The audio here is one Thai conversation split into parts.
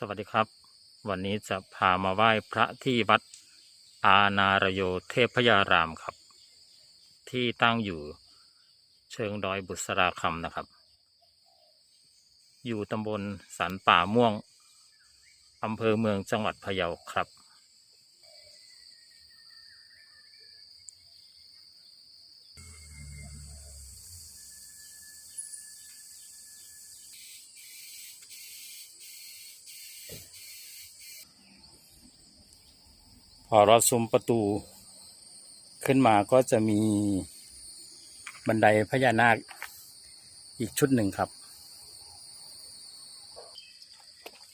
สวัสดีครับ วันนี้จะพามาไหว้พระที่วัดอานารโยเทพยารามครับ ที่ตั้งอยู่เชิงดอยบุษราคำนะครับ อยู่ตำบลสันป่าม่วงอำเภอเมืองจังหวัดพะเยาครับ พอเราซุ้มประตูขึ้นมาก็จะมีบันไดพญานาคอีกชุดหนึ่งครับ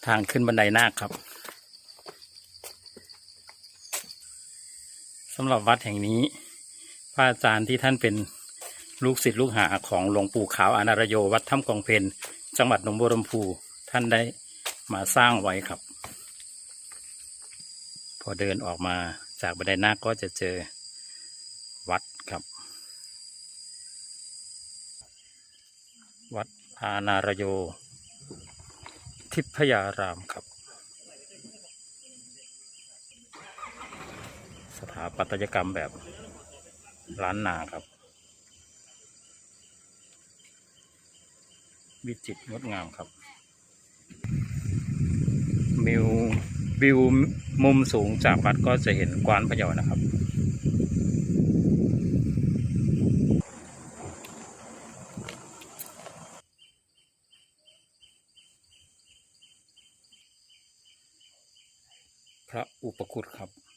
ทางขึ้นบันไดนาคครับสำหรับวัดแห่งนี้ พระอาจารย์ที่ท่านเป็นลูกศิษย์ลูกหาของหลวงปู่ขาวอนารโยวัดถ้ำกองเพนจังหวัดหนองบัวลำพูท่านได้มาสร้างไว้ครับ พอเดินออกมาจากบันไดนาคก็จะเจอวัดครับ วัดอานารโย ทิพยารามครับ สถาปัตยกรรมแบบล้านนาครับ วิจิตรงดงามครับ มิว วิวมุมสูงจากวัดก็จะเห็นกวานพะเยานะครับ พระอุปคุตครับ